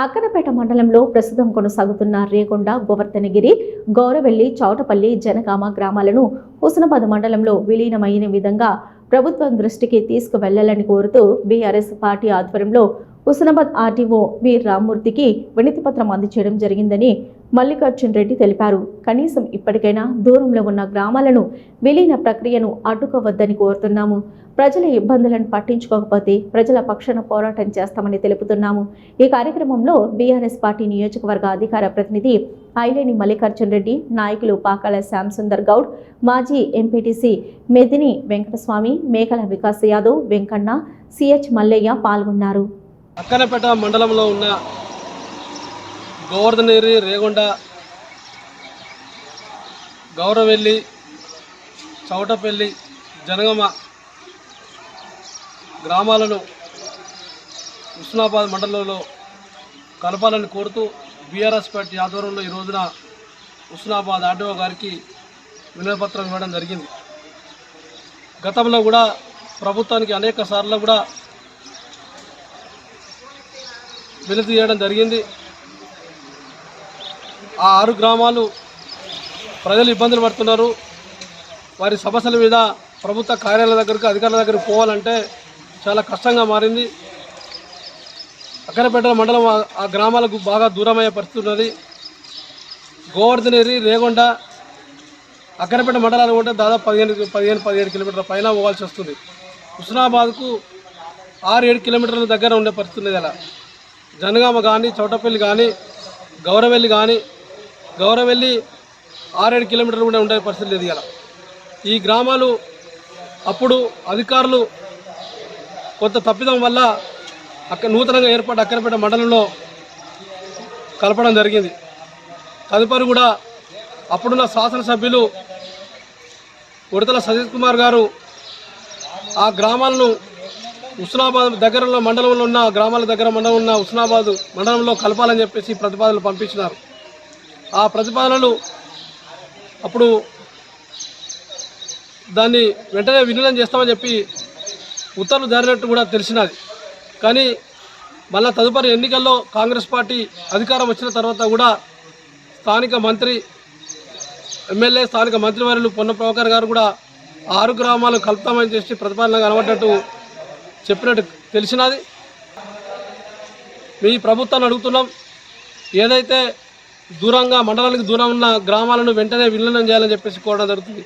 అక్కనపేట మండలంలో ప్రస్తుతం కొనసాగుతున్న రేగొండ గోవర్ధనగిరి గౌరవెల్లి చౌటపల్లి జనగామ గ్రామాలను హుస్నాబాద్ మండలంలో విలీనమైన విధంగా ప్రభుత్వం దృష్టికి తీసుకువెళ్ళాలని కోరుతూ బీఆర్ఎస్ పార్టీ ఆధ్వర్యంలో హుస్నాబాద్ ఆర్టీఓ వి రామ్మూర్తికి వినతి పత్రం అందజేయడం జరిగిందని మల్లికార్జున్ రెడ్డి తెలిపారు. కనీసం ఇప్పటికైనా దూరంలో ఉన్న గ్రామాలను విలీన ప్రక్రియను అడ్డుకోవద్దని కోరుతున్నాము. ప్రజల ఇబ్బందులను పట్టించుకోకపోతే ప్రజల పక్షాన పోరాటం చేస్తామని తెలుపుతున్నాము. ఈ కార్యక్రమంలో బీఆర్ఎస్ పార్టీ నియోజకవర్గ అధికార ప్రతినిధి ఐలేని మల్లికార్జున్ రెడ్డి నాయకులు పాకాల శ్యామ్ సుందర్ గౌడ్ మాజీ ఎంపీటీసీ మెదిని వెంకటస్వామి మేకల వికాస్ యాదవ్ వెంకన్న సిహెచ్ మల్లయ్య పాల్గొన్నారు. అక్కనపేట మండలంలో ఉన్న గోవర్ధనేరి రేగొండ గౌరవెల్లి చౌటపల్లి జనగమ గ్రామాలను హుస్నాబాద్ మండలంలో కలపాలని కోరుతూ బీఆర్ఎస్ పార్టీ ఆధ్వర్యంలో ఈ రోజున హుస్నాబాద్ ఆర్డీఓ గారికి వినయపత్రం ఇవ్వడం జరిగింది. గతంలో కూడా ప్రభుత్వానికి అనేక సార్లు కూడా వెలుతీయడం జరిగింది. ఆ ఆరు గ్రామాలు ప్రజలు ఇబ్బందులు పడుతున్నారు. వారి సమస్యల మీద ప్రభుత్వ కార్యాలయాల దగ్గరకు అధికారుల దగ్గరకు పోవాలంటే చాలా కష్టంగా మారింది. అక్కరపేట మండలం ఆ- గ్రామాలకు బాగా దూరమయ్యే పరిస్థితి ఉన్నది. గోవర్ధనేరి రేగొండ అక్కరపేట మండలాలు ఉంటే దాదాపు పదిహేను పదిహేను పదిహేడు కిలోమీటర్ల పైన పోవాల్సి వస్తుంది. హుస్నాబాద్కు ఆరు ఏడు కిలోమీటర్ల దగ్గర ఉండే పరిస్థితి ఉన్నది అలా. జనగామ కానీ చౌటపల్లి కానీ గౌరవెల్లి కానీ గౌరవెల్లి ఆరేడు కిలోమీటర్లు కూడా ఉండే పరిస్థితి లేదు ఇలా ఈ గ్రామాలు అప్పుడు అధికారులు కొంత తప్పిదం వల్ల అక్కడ నూతనంగా ఏర్పాటు అక్కరపేట మండలంలో కలపడం జరిగింది. తదుపరి కూడా అప్పుడున్న శాసనసభ్యులు ఉడతల సతీష్ కుమార్ గారు ఆ గ్రామాలను హుస్నాబాద్ దగ్గరలో మండలంలో ఉన్న గ్రామాల దగ్గర మండలం ఉన్న హుస్నాబాద్ మండలంలో కలపాలని చెప్పేసి ప్రతిపాదనలు పంపించినారు. ఆ ప్రతిపాదనలు అప్పుడు దాన్ని వెంటనే విలీనం చేస్తామని చెప్పి ఉత్తర్వులు జారినట్టు కూడా తెలిసినది. కానీ మళ్ళా తదుపరి ఎన్నికల్లో కాంగ్రెస్ పార్టీ అధికారం వచ్చిన తర్వాత కూడా స్థానిక మంత్రి ఎమ్మెల్యే స్థానిక మంత్రివర్యులు పొన్న ప్రభాకర్ గారు కూడా ఆరు గ్రామాలు కలుపుతామని చేసి ప్రతిపాదన కనబడ్డట్టు చెప్పినట్టు తెలిసినది. మీ ప్రభుత్వాన్ని అడుగుతున్నాం. ఏదైతే దూరంగా మండలానికి దూరం ఉన్న గ్రామాలను వెంటనే విలీనం చేయాలని చెప్పేసి కోరడం జరుగుతుంది.